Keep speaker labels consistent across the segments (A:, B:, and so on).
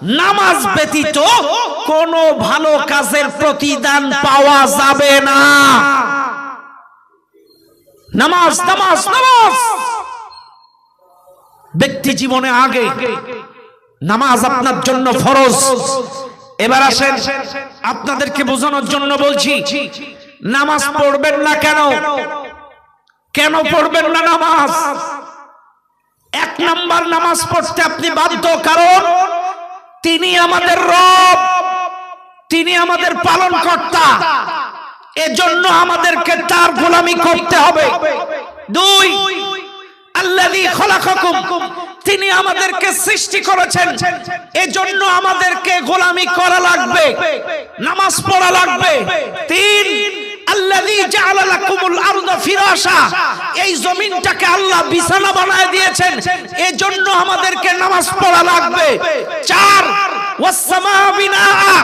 A: নামাজ ব্যতীত কোনো ভালো কাজের প্রতিদান পাওয়া যাবে না। নামাজ নামাজ নামাজ। ব্যক্তি জীবনে আগে নামাজ আপনার জন্য ফরজ। এবার আসেন, আপনাদেরকে বোঝানোর জন্য বলছি, নামাজ পড়বেন না কেন? কেন পড়বেন না নামাজ? এক নাম্বার নামাজ পড়তে আপনি বাধ্য, কারণ তিনি আমাদের রব, তিনি আমাদের পালন কর্তা এজন্য আমাদেরকে তার গোলামি করতে হবে। দুই তিনি আমাদেরকে সৃষ্টি করেছেন। এজন্য আমাদেরকে গোলামি করা লাগবে, নামাজ পড়া লাগবে। তিন আল্লাযী এই জমিনটাকে আল্লাহ বিছানা বানায় দিয়েছেন। এজন্য আমাদেরকে নামাজ পড়া লাগবে। চার, ওয়াসসামা বিনাআ।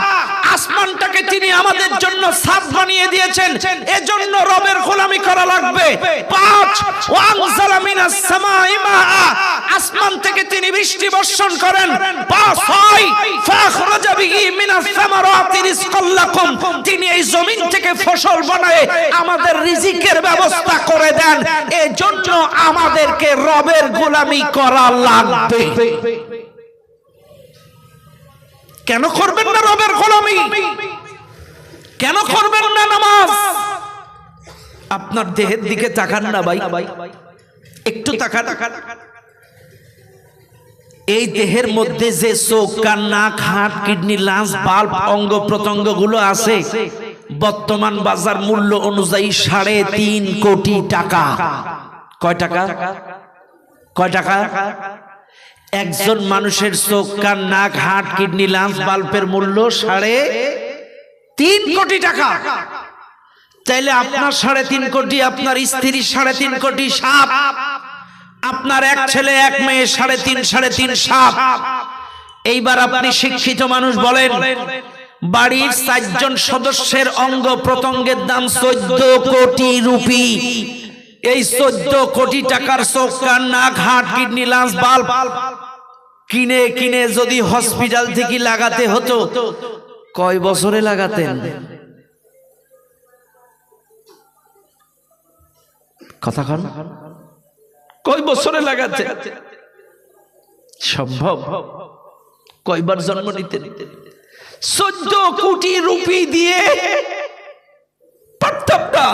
A: আসমানটাকে তিনি আমাদের জন্য সাফ বানিয়ে দিয়েছেন। এজন্য রবের গোলামি করা লাগবে। পাঁচ, ওয়ানজালা মিনাস সামাই আসমান থেকে তিনি বৃষ্টি বর্ষণ করেন। পাঁচ ছয়, ফাখরাজা বিহি মিনাস সামারাতি রিজকাল লাকুম। তিনি এই জমিন থেকে ফসল বানায় আমাদের রিজিকের ব্যবস্থা করে দেন। এজন্য আমাদেরকে রবের গোলামি করা লাগবে। কেন করবেন না রবের গোলামি? কেন করবেন না নামাজ? আপনার দেহের দিকে তাকান না ভাই। একটু তাকান। এই দেহের মধ্যে যে চোখ, কান, নাক হাট কিডনি লাঞ্চ বাল্ব, অঙ্গ প্রত্যঙ্গগুলো আছে, বর্তমান বাজার মূল্য অনুযায়ী সাড়ে তিন কোটি টাকা। কয় টাকা? কয় টাকা? একজন মানুষের চোখ, কান, নাক হাট কিডনি লাঞ্চ বাল্বের মূল্য সাড়ে তিন কোটি টাকা। তাইলে আপনার সাড়ে তিন কোটি, আপনার স্ত্রীর সাড়ে তিন কোটি সাপ, আপনার এক ছেলে, এক মেয়ে সাড়ে তিন সাড়ে তিন সাপ। এইবার আপনি শিক্ষিত মানুষ বলেন, বাড়ির চারজন সদস্যের অঙ্গ প্রত্যঙ্গের দাম চোদ্দ কোটি রুপি। এই চোদ্দ কোটি টাকার চোখ, কান, নাক হাট কিডনি লাঞ্চ বাল্ব কিনে কিনে যদি হসপিটাল থেকে লাগাতে হতো, কয় বছরে লাগাতেন? কথা কন। কয় বছরে লাগাতে? সম্ভব। কয়বার জন্ম নিতে নিতে চোদ্দ কোটি রুপি দিয়ে পারতাম না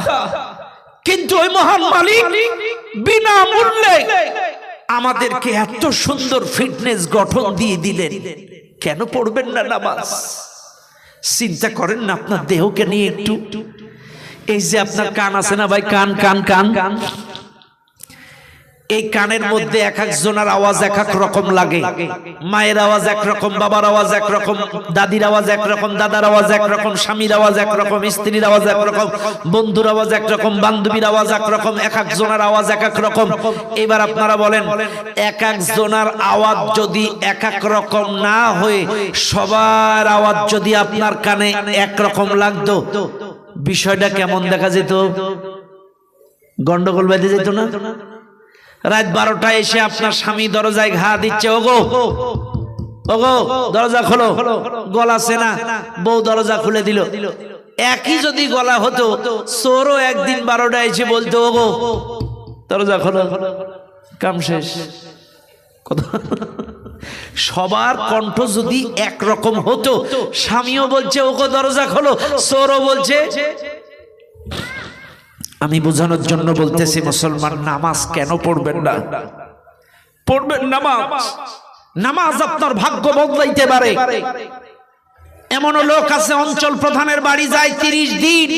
A: কিন্তু ওই মহান মালিক বিনা মূল্যে আমাদেরকে এত সুন্দর ফিটনেস গঠন দিয়ে দিলেন। কেন পড়বেন না নামাজ? চিন্তা করেন না, আপনার দেহকে নিয়ে একটু। এই যে আপনার কান আছে না ভাই কান কান কান কান। এই কানের মধ্যে এক একজনের আওয়াজ এক এক রকম লাগে। মায়ের আওয়াজ একরকম বাবার আওয়াজ একরকম দাদির আওয়াজ একরকম দাদার আওয়াজ একরকম স্বামীর আওয়াজ একরকম স্ত্রীর আওয়াজ একরকম বন্ধুর আওয়াজ একরকম বান্ধবীর আওয়াজ একরকম এক একজনের আওয়াজ এক এক রকম। এবার আপনারা বলেন এক একজনের আওয়াজ যদি এক এক রকম না হয়ে সবার আওয়াজ যদি আপনার কানে এক রকম লাগতো বিষয়টা কেমন দেখা যেত? গন্ডগোল বেঁধে যেত না? রাত বারোটায় এসে আপনার স্বামী দরজায় ঘা দিচ্ছে, ওগো। ওগো, দরজা খোলো। গলা সেনা বউ দরজা খুলে দিল। একই যদি গলা হতো সোরও একদিন বারোটায় এসে বলতো, ওগো। দরজা খোলো। কাম শেষ। কথা সবার কণ্ঠ যদি একরকম হতো, স্বামীও বলছে, ওগো, দরজা খোলো। সোরও বলছে আমি বোঝানোর জন্য বলতেছি, মুসলমান নামাজ কেন পড়বেন না? পড়বেন নামাজ। নামাজ আপনার ভাগ্য বদলাইতে পারে। এমন লোক আছে, অঞ্চল প্রধানের বাড়ি যায় তিরিশ দিন।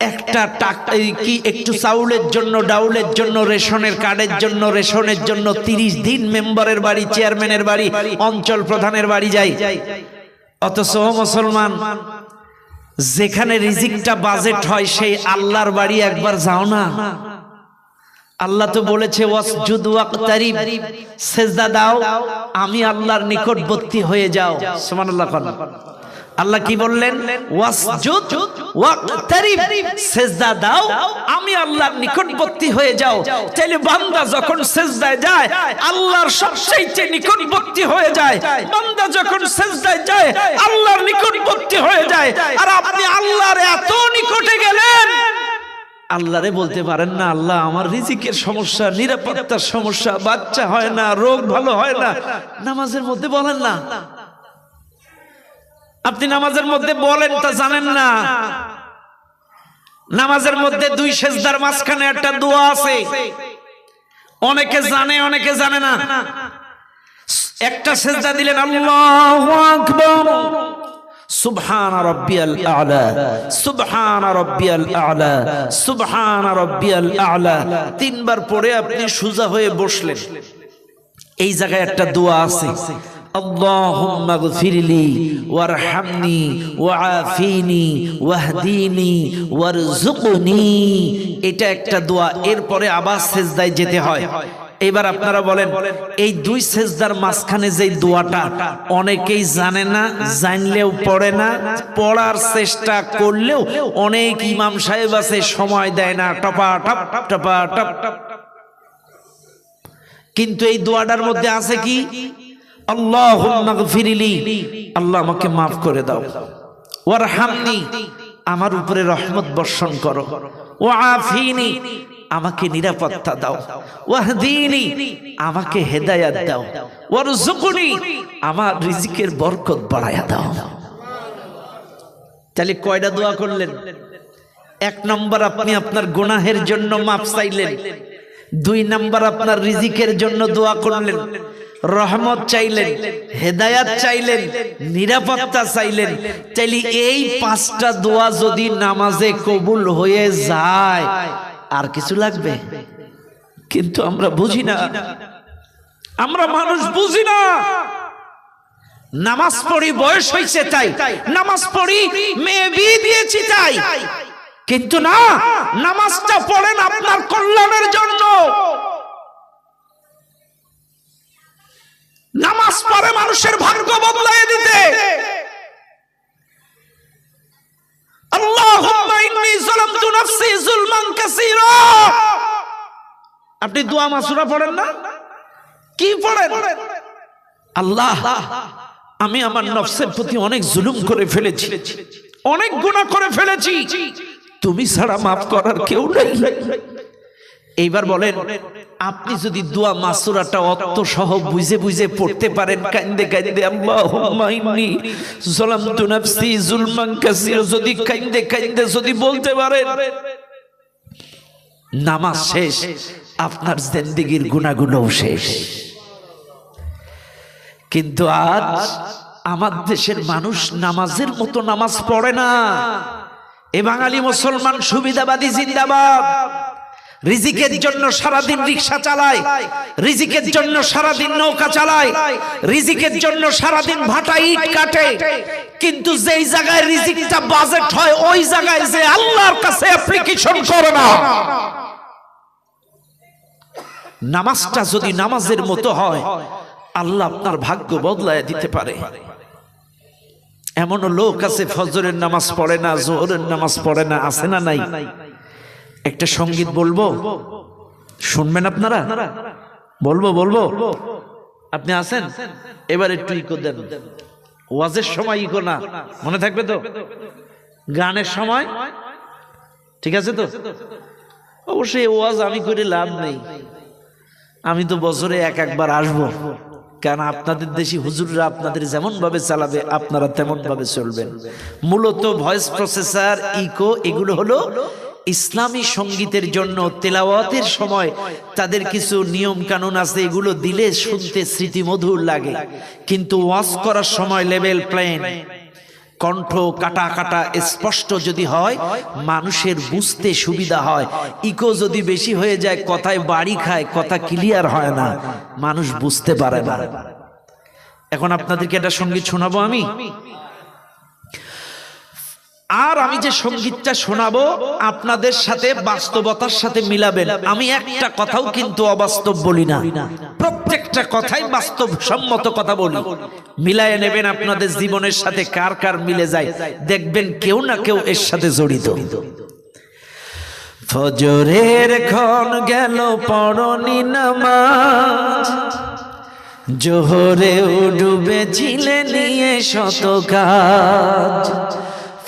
A: একটা টাকা কি একটু চাউলের জন্য, ডাউলের জন্য, রেশনের কার্ডের জন্য, রেশনের জন্য তিরিশ দিন মেম্বারের বাড়ি, চেয়ারম্যানের বাড়ি, অঞ্চল প্রধানের বাড়ি যায়। অথচ মুসলমান যেখানে রিজিকটা বাজেট হয় সেই আল্লাহর বাড়ি একবার যাও না। আল্লাহ তো বলেছে সেজদা দাও আমি আল্লাহর নিকটবর্তী হয়ে যাও। সমান কোন আল্লাহ কি বললেন? দাও, আমি আল্লাহর নিকটবর্তী হয়ে যাও। তাহলে বান্দা যখন সেজদায় যায়, আল্লাহর সবচেয়ে নিকটবর্তী হয়ে যায়। বান্দা যখন সেজদায় যায়, আল্লাহর নিকটবর্তী হয়ে যায়। আর আপনি আল্লাহর এত নিকটে গেলেন। আল্লাহরে বলতে পারেন না, আল্লাহ আমার রিজিকের সমস্যা, নিরাপত্তার সমস্যা, বাচ্চা হয় না, রোগ ভালো হয় না। নামাজের মধ্যে বলেন না আপনি নামাজের মধ্যে বলেন তা জানেন না। নামাজের মধ্যে দুই সেজদার মাঝখানে একটা দোয়া আছে। অনেকে জানে অনেকে জানে না। একটা সেজদা দিলেন, আল্লাহু সুবহান রাব্বিয়াল আ'লা, সুবহান রাব্বিয়াল আ'লা, সুবহান রাব্বিয়াল আ'লা। তিনবার পরে আপনি সোজা হয়ে বসলেন। এই জায়গায় একটা দোয়া আছে। اللهم اغفر لي وارحمني وعافيني واهديني وارزقني এটা একটা দোয়া এরপরে আবার সেজদায় যেতে হয় এবার আপনারা বলেন এই দুই সেজদার মাঝখানে যে দোয়াটা অনেকেই জানে না জানলেও পড়ে না পড়ার চেষ্টা করলেও অনেক ইমাম সাহেব আছে সময় দেয় না টপা টপ টপা টপ টপ কিন্তু এই দোয়াটার মধ্যে আছে কি আল্লাহ আমাকে মাফ করে দাও। ওয়ারহামনি, আমার উপরে রহমত বর্ষণ করো। ওয়াফিনি আমাকে নিরাপত্তা দাও। ওয়াহদিনি, আমাকে হেদায়াত দাও। ওয়ারজুকনি আমার রিজিকের বরকত বাড়ায়া দাও। তাহলে কয়টা দোয়া করলেন? এক নম্বর, আপনি আপনার গুনাহের জন্য মাপ চাইলেন। দুই নম্বর, আপনার রিজিকের জন্য দোয়া করলেন। রহমত চাইলেন, হেদায়াত চাইলেন, নিরাপত্তা চাইলেন। চাইলে এই পাঁচটা দোয়া যদি নামাজে কবুল হয়ে যায়, আর কিছু লাগবে? কিন্তু আমরা বুঝি না। আমরা মানুষ বুঝি না। নামাজ পড়ি, বয়স হয়েছে তাই। নামাজ পড়ি, মেয়ে বিয়ে দিয়েছি তাই। কিন্তু না, নামাজটা পড়েন আপনার কল্যাণের জন্য। মানুষের ভাগ্য বদলায় দিতে। আপনি দোয়া মাসুরা পড়েন না? কি পড়েন? আল্লাহ, আমি আমার নফসের প্রতি অনেক জুলুম করে ফেলেছি। অনেক গুনাহ করে ফেলেছি। তুমি ছাড়া মাফ করার কেউ নেই। এইবার বলেন, আপনি যদি দোয়া মাসুরাটা অত সহ বুঝে বুঝে পড়তে পারেন, কান্দে কান্দে, আল্লাহুম্মা ইন্নী যালামতু নাফসি যুলমান কাসীরা, যদি কান্দে কান্দে যদি বলতে পারেন, নামাজ শেষ, আপনার জিন্দেগীর গুনাহগুলোও শেষ। কিন্তু আজ আমার দেশের মানুষ নামাজের মতো নামাজ পড়ে না। এ বাঙালি মুসলমান সুবিধাবাদী জিন্দাবাদ। রিজিকের জন্য সারাদিন রিক্সা চালায় রিজিকের জন্য সারাদিন নৌকা চালায় রিজিকের জন্য সারাদিন ভাটা ইট কাটে। কিন্তু যেই জায়গায় রিজিকটা বাজেট হয় ওই জায়গায় যে আল্লাহর কাছে অ্যাপ্লিকেশন করে না। নামাজটা যদি নামাজের মতো হয় আল্লাহ আপনার ভাগ্য বদলায় দিতে পারে। এমনও লোক আছে ফজরের নামাজ পড়ে না জোহরের নামাজ পড়ে না আছে না নাই। একটা সংগীত বলব? শুনবেন আপনারা? বলব বলব? আপনি আছেন? এবার একটু ইকো দেন। ওয়াজের সময় ইকো না। মনে থাকবে তো? গানের সময়? ঠিক আছে তো? অবশ্যই ওয়াজ আমি করে লাভ নেই। আমি তো বছরে এক একবার আসব। কারণ আপনাদের দেশি হুজুররা আপনাদের যেমন ভাবে চালাবে, আপনারা তেমন ভাবে চলবেন। মূলত ভয়েস প্রসেসর ইকো এগুলো হলো ইসলামী সঙ্গীতের জন্য তেলাওয়াতের সময় তাদের কিছু নিয়ম কানুন আছে, এগুলো দিলে শুনতে স্মৃতিমধুর লাগে। কিন্তু ওয়াজ করার সময় লেভেল প্লেন, কণ্ঠ কাটা কাটা স্পষ্ট যদি হয়, মানুষের বুঝতে সুবিধা হয়। ইকো যদি বেশি হয়ে যায়, কথায় বাড়ি খায়, কথা ক্লিয়ার হয় না, মানুষ বুঝতে পারে না। এখন আপনাদেরকে একটা সংগীত শোনাবো আমি? আর আমি যে সঙ্গীতটা শোনাবো, আপনাদের সাথে বাস্তবতার সাথে মিলাবেন। আমি একটা কথাও কিন্তু অবাস্তব বলি না। প্রত্যেক প্রত্যেকটা কথাই বাস্তব সম্মত কথা বলি। মিলায় নেবেন আপনাদের জীবনের সাথে কার কার মিলে যায়। দেখবেন কেউ না কেউ এর সাথে জড়িত। ফজরের ক্ষণ গেল, পড়নি নামাজ। জোহরে ডুবেছিলে নিয়ে শত কাজ।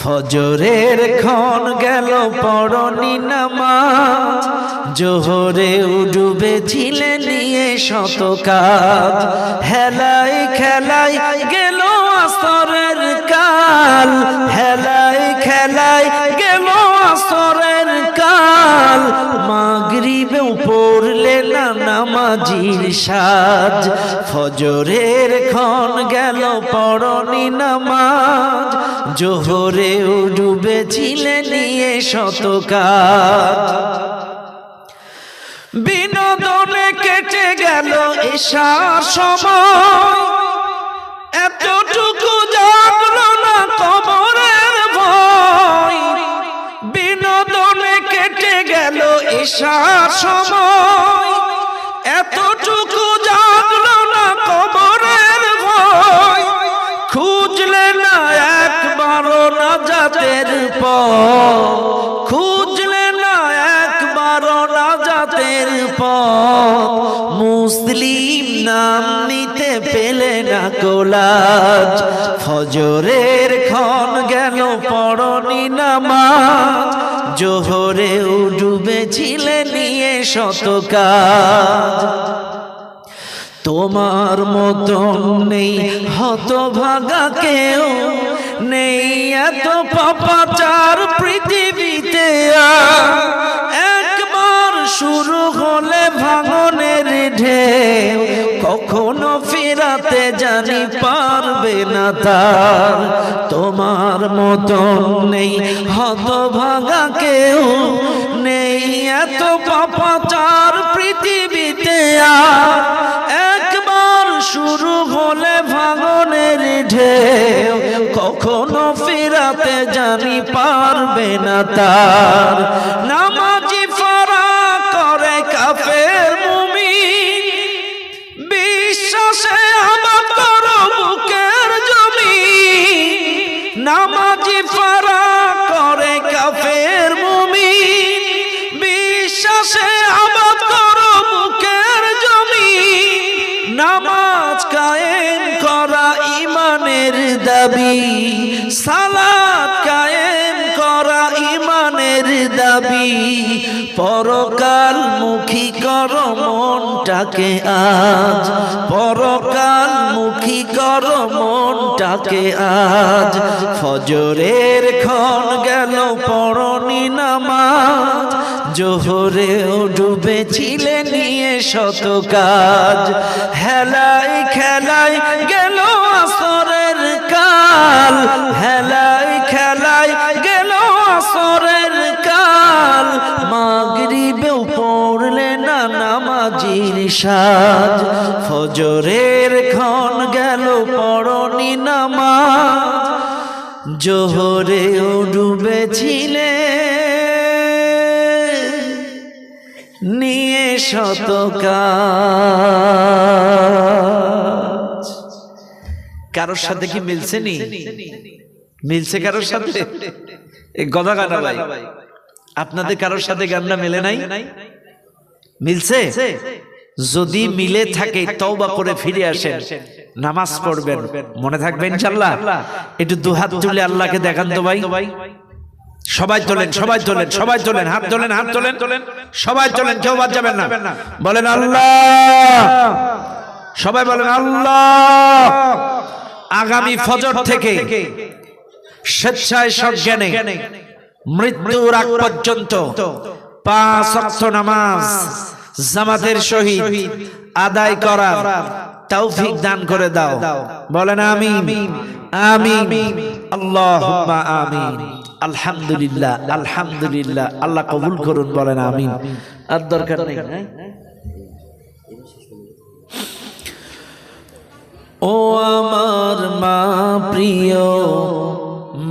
A: ফজরের ক্ষণ গেল পরনি নামাজ। জোহরে উডুবে ঝিলে নিয়ে শত কাজ। হেলাই খেলাই গেল আসরের কাল। হেলাই খেলাই গেল আসরের নামাজির সাজ। ফজরের ক্ষণ গেল, পড়নি নামাজ। জোহরে ডুবেছিলে নিয়ে শত কাজ। বিনোদনে কেটে গেল এসার সময়। এতটুকু জাগলো না কবরের ভয়। বিনোদনে কেটে গেল এসার সময়। এতটুকু জাগলো না কবরের ভয়। খুঁজলে না একবারও না জাতের পর খুঁজলে না একবারও না জাতের পর মুসলিম নাম নিতে পেলে না কোলাজ ফজরের ক্ষণ গেল, পড়নি নামাজ। জোহরে ডুবেছিলে নিয়ে শতকাজ তোমার মতন নেই হত ভাগা কেউ নেই এত পাপাচার পৃথিবীতে। শুরু হলে ভাঙনের ঢেউ, কখনো ফেরাতে জানি পারবে না তার। তোমার মতন নেই হত ভাগা কেউ, নেই এত পাপাচার পৃথিবীতে আর। একবার শুরু হলে ভাঙনের ঢেউ, কখনো ফিরাতে জানি পারবে না তার। দাবি, সালাত কায়েম করা ইমানের দাবি। পরকাল মুখী কর মনটাকে আজ পরকাল মুখী কর মনটাকে আজ। ফজরের ক্ষণ গেল, পড়নি নামাজ। জোহরে ডুবেছিলে নিয়ে শত কাজ। গেল আসরের কাল, হেলাই খেলাই গেল আসরের কাল। মাগরিবেও পড়লে না নামাজির সাজ। ফজরের ক্ষণ গেল, পড়নি নামাজ। জোহরেও ডুবেছিলে। নিয়ে শতকাজ কারোর সাথে কি মিলছে নি? মিলছে কারোর সাথে? এই গদা গানা ভাই আপনাদের কারোর সাথে গানটা মেলে নাই? মিলছে? যদি মিলে থাকে তওবা করে ফিরে আসেন। নামাজ পড়বেন। মনে থাকবে ইনশাআল্লাহ একটু দুহাত তুলে আল্লাহকে দেখান তো ভাই। সবাই তোলেন সবাই তোলেন সবাই তোলেন হাত তোলেন হাত তোলেন। তোলেন। সবাই তোলেন কেউ বাদ যাবেন না। বলেন আল্লাহ! সবাই বলেন আল্লাহ! আগামী ফজর থেকে স্বেচ্ছায় সজ্ঞানে মৃত্যুর আগ পর্যন্ত পাঁচ অক্ষ নামাজ জামাতের সহিত আদায় করার তৌফিক দান করে দাও। বলেন আমিন। আমিন। আল্লাহুম্মা আমিন। আলহামদুলিল্লাহ আলহামদুলিল্লাহ। আল্লাহ কবুল করুন বলেন আমিন। আর দরকার নেই। ও আমার মা প্রিয়,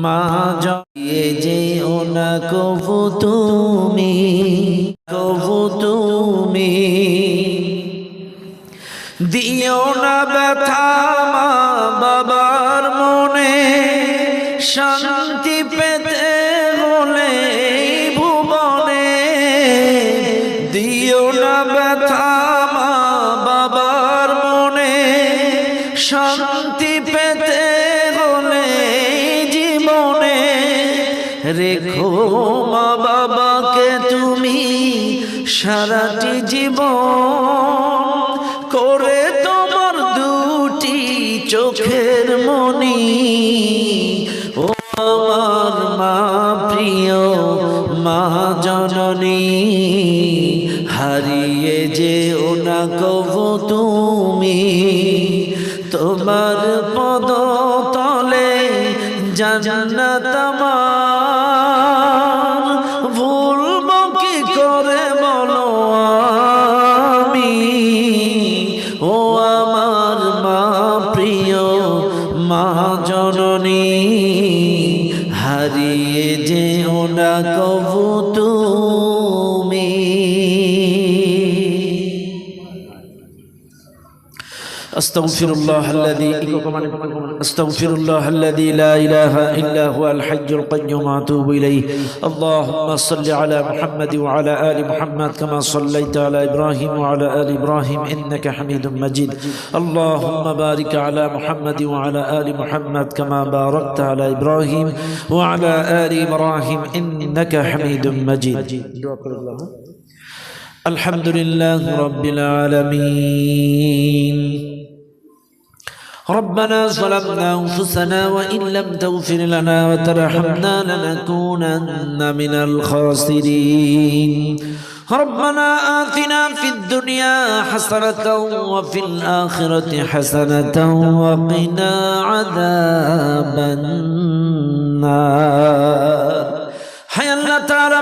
A: মা জয়ে যে ওনা কবু তুমি কবু তুমি। দিও না ব্যথা মা বাবার মনে, শান্তি পেতে সারাটি জীবন করে তোমার দুটি চোখের মনি। ও আমার মা প্রিয় মা জননী, হারিয়ে যে ওনা কবু তুমি। তোমার أستغفر الله الذي أستغفر الله الذي لا إله إلا هو الحي القيوم وأتوب إليه. اللهم صل على محمد وعلى آل محمد كما صليت على إبراهيم وعلى آل إبراهيم إنك حميد مجيد. اللهم بارك على محمد وعلى آل محمد كما باركت على إبراهيم وعلى آل إبراهيم إنك حميد مجيد. الحمد لله رب العالمين. ربنا ظلمنا أنفسنا وإن لم تغفر لنا وترحمنا لنكونن من الخاسرين ربنا آتنا في الدنيا حسنة وفي الآخرة حسنة وقنا عذاب النار حي الله تعالى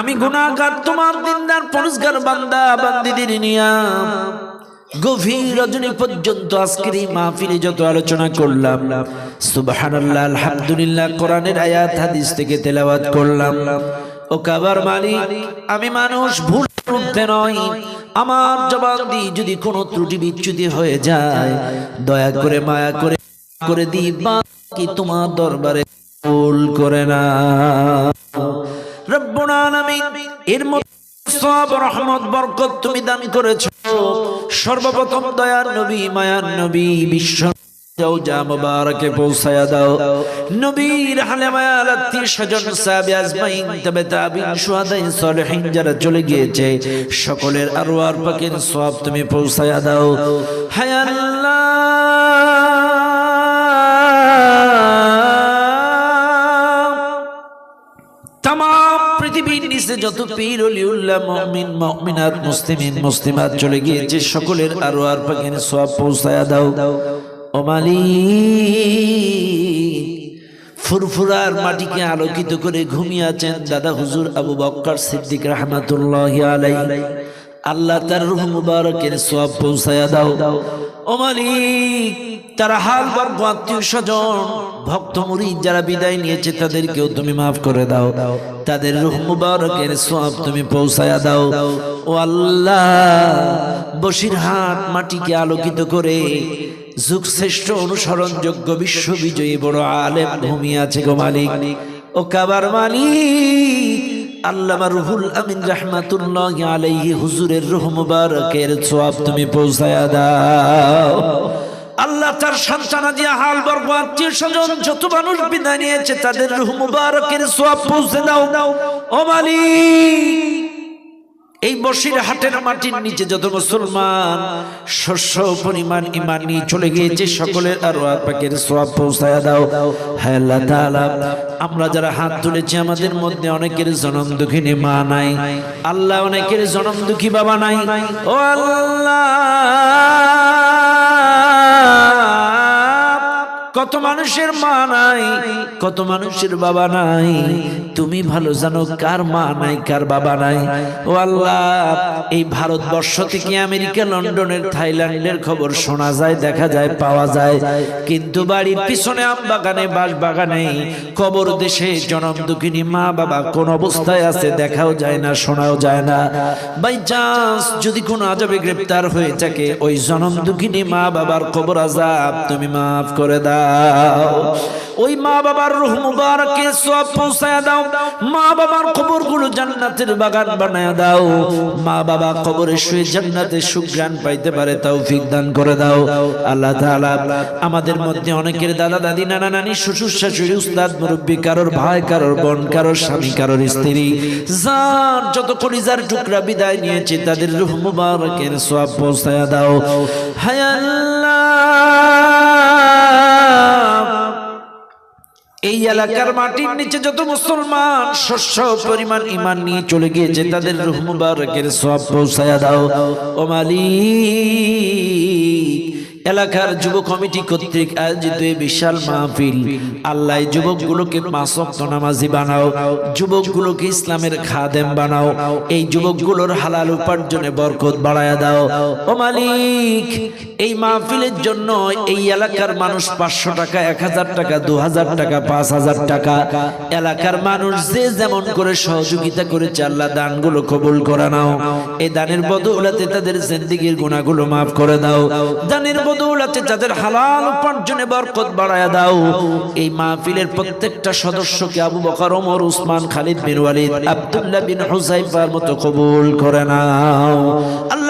A: আমি গুনাহগার তোমার দিনদার পরিষ্কার বান্দা বান্দিদের নিয়া গভীর রজনী পর্যন্ত আজকের এই মাহফিলে যত আলোচনা করলাম, সুবহানাল্লাহ, আলহামদুলিল্লাহ, কোরআনের আয়াত, হাদিস থেকে তেলাওয়াত করলাম। ও কাবার মালিক, আমি মানুষ, ভুল উঠতে নয়। আমার জবান দিয়ে যদি কোনো ত্রুটি বিচ্যুতি হয়ে যায়, দয়া করে মায়া করে করে দিই, বাকি তোমার দরবারে ভুল করে না। রব্বুল আলামিন এর মধ্যে সব রহমত, বরকত তুমি দান করেছ। সর্বপ্রথম দয়ার নবী, মায়ার নবী, বিশ্ব চলে গিয়েছে, সকলের আরওয়ার পাকের সব তুমি পৌঁছায়া দাও। হায় আল্লাহ নিচে যত পীর, অলিউল্লাহ, মুমিন, মুমিনাত, মুসলিমিন, মুসলিমাত চলে গিয়েছে, সকলের আরও আর পাখির সব পৌঁছায়া দাও। ও মালিক, ফুরফুরার মাটিকে আলোকিত করে ঘুমিয়ে আছেন দাদা হুজুর আবু বক্কর সিদ্দিক রহমাতুল্লাহ আলাই আল্লাহ তার রুহ মুবারকের সব পৌঁছায়া দাও। ও মালিক, তারা হাল বর্গ আত্মীয় স্বজন, ভক্ত মুরিদ যারা বিদায় নিয়েছে, তাদেরকেও তুমি মাফ করে দাও। তাদের রুহ মুবারকের সব তুমি পৌঁছায়া দাও। ও আল্লাহ, বসিরহাট মাটিকে আলোকিত করে যুগ শ্রেষ্ঠ অনুসরণ যোগ্য বিশ্ববিজয়ী বড় আলেম ভূমি আছে গো মালিক। ও কাবার মালিক আল্লামা রুহুল আমিন রহমাতুল্লাহ আলাইহি হুজুরের রুহ মুবারকের সওয়াব তুমি পৌঁছায়া দাও। আল্লাহ তার সন্তানা দিয়া হাল বর্গ আত্মীয় স্বজন, যত মানুষ বিদায় নিয়েছে, তাদের রুহ মুবারকের সওয়াব পৌঁছে দাও। ও মালিক! এই বসির হাটের মাটির নিচে যত মুসলমান শস্য পরিমাণ ইমান নিয়ে চলে গিয়েছে সকলের আরও পাকের সব পৌঁছায় দাও। হ্যাঁ তাআলা আমরা যারা হাত তুলেছি আমাদের মধ্যে অনেকের জনম দুঃখিনী মা নাই। আল্লাহ অনেকের জনম দুঃখী বাবা নাই। ও আল্লাহ। কত মানুষের মা নাই, কত মানুষের বাবা নাই। তুমি ভালো জানো কার মা নাই, কার বাবা নাই। ও আল্লাহ, এই ভারতবর্ষ থেকে আমেরিকা, লন্ডনের, থাইল্যান্ডের খবর শোনা যায়, দেখা যায়, পাওয়া যায়। কিন্তু বাড়ির পিছনে আম বাগানে বাস বাগানে কবর দেশে জনম দুঃখিনী মা বাবা কোন অবস্থায় আছে দেখাও যায় না, শোনাও যায় না। বাই চান্স যদি কোনো আজবে গ্রেপ্তার হয়ে থাকে, ওই জনম দুঃখিনী মা বাবার কবর আজাব তুমি মাফ করে দাও। ওই মা বাবার রুহ মুবারকে সব পৌঁছায় দাও। মা বাবার কবরগুলো জান্নাতের বাগান বানায় দাও। মা বাবা কবরে শুয়ে জান্নাতে সুগ্রাণ পাইতে পারে, তৌফিক দান করে দাও। আল্লাহ তাআলা আমাদের মধ্যে অনেকের দাদা দাদি, নানা নানি, শ্বশুর শাশুড়ি, উস্তাদ, মুরব্বী, কারোর ভাই, কারোর বোন, কারোর স্বামী, কারোর স্ত্রী, যার যত কলিজার টুকরা বিদায় নিয়েছে, তাদের রুহ মুবারকের সব পৌঁছায় দাও। হায় এই এলাকার মাটির নিচে যত মুসলমান শস্য পরিমাণ ইমান নিয়ে চলে গিয়েছে, তাদের রুহ সব পৌঁছায়া দাও। ও মালিক এলাকার যুব কমিটি কর্তৃক আয়োজিত বিশাল মাহফিল। আল্লাহ যুবকগুলোকে মাসক্ত নামাজি বানাও, যুবকগুলোকে ইসলামের খাদেম বানাও, এই যুবকগুলোর হালাল উপার্জনে বরকত বাড়ায়া দাও। ও মালিক, এই মাহফিলের জন্য এই এলাকার মানুষ পাঁচশো টাকা, এক হাজার টাকা, দু হাজার টাকা, পাঁচ হাজার টাকা। এলাকার মানুষ যে যেমন করে সহযোগিতা করেছে, আল্লাহ দানগুলো কবুল করে নাও। এই দানের বদৌলাতে তাদের জিন্দিগির গুণাগুলো মাফ করে দাও। দানের বদৌলাতে তাদের হালাল উপার্জনে বরকত বাড়ায় দাও, এই মাহফিলের প্রত্যেকটা সদস্যকে আবু বকর, ওমর, উসমান, খালিদ বিন ওয়ালিদ, আব্দুল্লাহ বিন হুসাইফার মতো কবুল করে নাও। আল্লাহ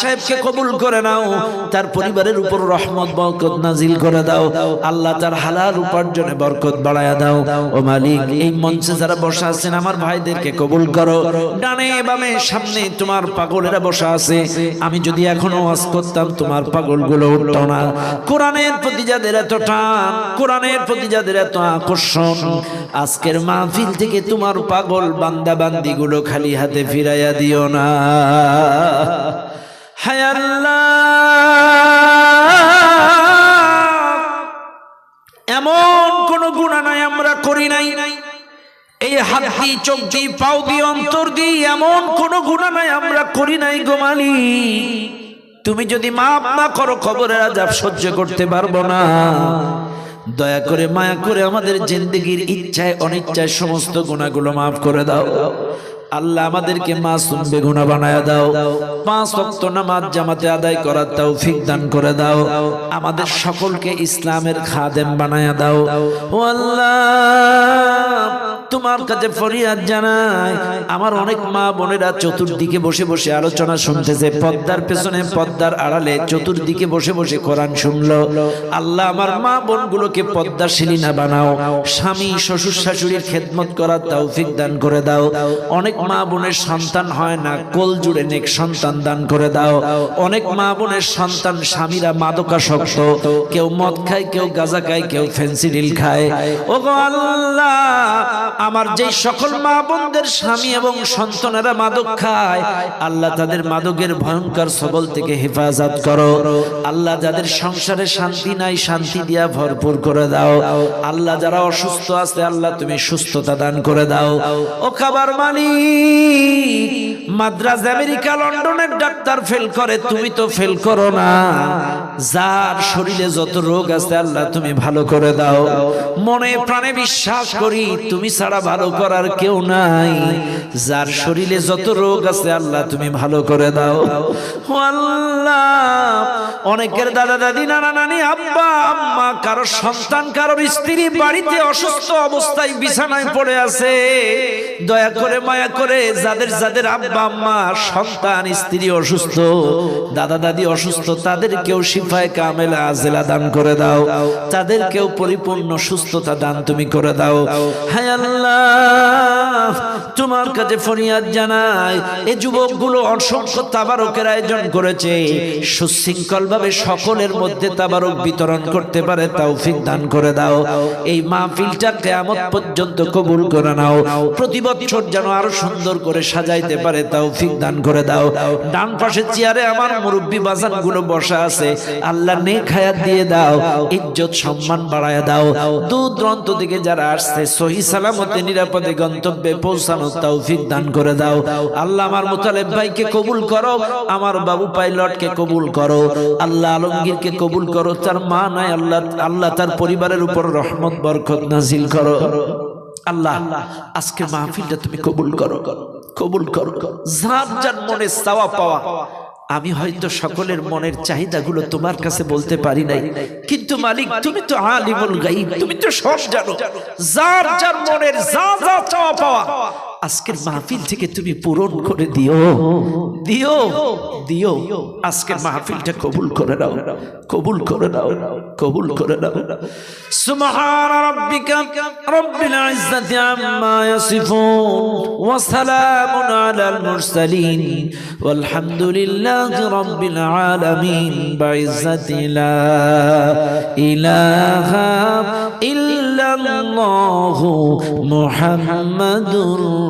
A: সাহেবকে কবুল করে নাও, তার পরিবারের উপর রহমত, বরকত নাজিল করে দাও, আল্লাহ তার হালাল উপার্জনে বরকত দাও। ও মালিক, এই মঞ্চে যারা বসা আছেন, আমার ভাইদেরকে কবুল করো। ডানে বামে সামনে তোমার পাগলেরা বসা আছে। আমি যদি এখনও ওয়াজ করতাম, তোমার পাগলগুলো উঠতো না। কোরআনের প্রতি যাদের এত টান, কোরআনের প্রতি যাদের এত আকর্ষণ, আজকের মাহফিল থেকে তোমার পাগল বান্দা বান্দিগুলো খালি হাতে ফিরাইয়া দিও না। হায় আল্লাহ, এমন কোন গুণা নাই, আমরা করি নাই। এই হাত দিয়ে চোখ দিয়ে, পাও দিয়ে, অন্তর দিয়ে, এমন কোন গুণা নাই, আমরা করি নাই গোমালি তুমি যদি মাপ না করো খবরের আজাব সহ্য করতে পারব না। দয়া করে, মায়া করে আমাদের জিন্দগির ইচ্ছায়, অনিচ্ছায় সমস্ত গুণাগুলো মাফ করে দাও। আল্লাহ আমাদেরকে মাসুম বেগুনা বানায় দাও। পাঁচ অক্ত নামাজ জামাতে আদায় করার তৌফিক দান করে দাও। আমাদের সকলকে ইসলামের খাদেম বানায় দাও। ও আল্লাহ। তোমার কাছে ফরিয়াদ জানাই। আমার অনেক মা বোনেরা চতুর্দিকে বসে বসে আলোচনা শুনতেছে, পদ্মার পেছনে পদ্মার আড়ালে চতুর্দিকে বসে বসে কোরআন শুনলো। আল্লাহ, আমার মা বোনগুলোকে পদ্মাশীলী না বানাও, স্বামী, শ্বশুর শাশুড়ির খেদমত করার তৌফিক দান করে দাও। অনেক মা বোনের সন্তান হয় না, কোল জুড়ে নেক সন্তান দান করে দাও। অনেক মা বোনের সন্তান স্বামীরা মাদকাসক্ত, কেউ মদ খায়, কেউ গাঁজা খায়, কেউ ফেন্সিডিল খায়। ও আল্লাহ আমার যে সকল মা বোনদের স্বামী এবং সন্তানেরা মাদক খায় আল্লাহ তাদের মাদকের ভয়ঙ্কর সবল থেকে হেফাজত করো। আল্লাহ যাদের সংসারে শান্তি নাই শান্তি দিয়া ভরপুর করে দাও। আল্লাহ যারা অসুস্থ আছে আল্লাহ তুমি সুস্থতা দান করে দাও। ও খাবার মালিক মাদ্রাজ আমেরিকা লন্ডনের ডাক্তার ফেল করে তুমি তো ফেল করো না। যার শরীরে যত রোগ আছে আল্লাহ তুমি ভালো করে দাও মনে প্রাণে বিশ্বাস করি তুমি ছাড়া ভালো করার কেউ নাই। যার শরীরে যত রোগ আছে, আল্লাহ তুমি ভালো করে দাও। আল্লাহ, অনেকের দাদা দাদি, নানা নানি, আব্বা, আম্মা, কারও সন্তান কারোর স্ত্রী বাড়িতে অসুস্থ অবস্থায় বিছানায় পড়ে আছে। দয়া করে মায়া করে যাদের যাদের আব্বা, আম্মা, সন্তান, স্ত্রী অসুস্থ, দাদা দাদি অসুস্থ তাদের তাদেরকেও শিফায় কামেলা আজেলা দান করে দাও। তাদেরকেও পরিপূর্ণ সুস্থতা দান তুমি করে দাও। হায় আল্লাহ তোমার কাছে ফরিয়াদ জানাই এই যুবকগুলো অসংখ্য তাবারকের আয়োজন করেছে। সুশৃঙ্খল ভাবে সকলের মধ্যে তাবারক বিতরণ করতে পারে তৌফিক দান করে দাও। এই মাহফিলটা কেয়ামত পর্যন্ত কবুল করে নাও। প্রতি বছর যেন আরও সুন্দর করে সাজাইতে পারে তৌফিক দান করে দাও। ডান পাশে চেয়ারে আমার মুরব্বী বাজানগুলো বসা আছে। আল্লাহ নে খায়াত দিয়ে দাও। ইজ্জত সম্মান বাড়ায় দাও। দূর দূরান্ত থেকে যারা আসছে সহি সালামতে নিরাপদে গন্তব্যে পৌঁছানো তৌফিক দান করে দাও। আল্লাহ আমার মুতালেব ভাইকে কবুল করো, আমার বাবু পাইলটকে কবুল করো। আল্লাহ আলমগীরকে কবুল করো, তার মা নাই আল্লাহ আল্লাহ তার পরিবারের উপর রহমত, বরকত নাজিল করো। আল্লাহ আজকে মাহফিলটা তুমি কবুল করো কবুল করো। যার যার মনে চাওয়া পাওয়া আমি হয়তো সকলের মনের চাহিদাগুলো তোমার কাছে বলতে পারি নাই। কিন্তু মালিক, তুমি তো আলিমুল গাইব তুমি তো সব জানো। যার যার মনের যা যা চাওয়া পাওয়া আজকের মাহফিল থেকে তুমি পূরণ করে দিও। দিও দিও। আজকের মাহফিলটা কবুল করে দাও কবুল করে দাও কবুল করে দাও সুবহান রাব্বিকা রাব্বিল ইজ্জাতি আম্মা ইয়াসিফুন ওয়া সালামুন আলাল মুরসালিন। ওয়ালহামদুলিল্লাহি রাব্বিল আলামিন। বাইজ্জাতি লা ইলাহা ইল্লাল্লাহু মুহাম্মাদুর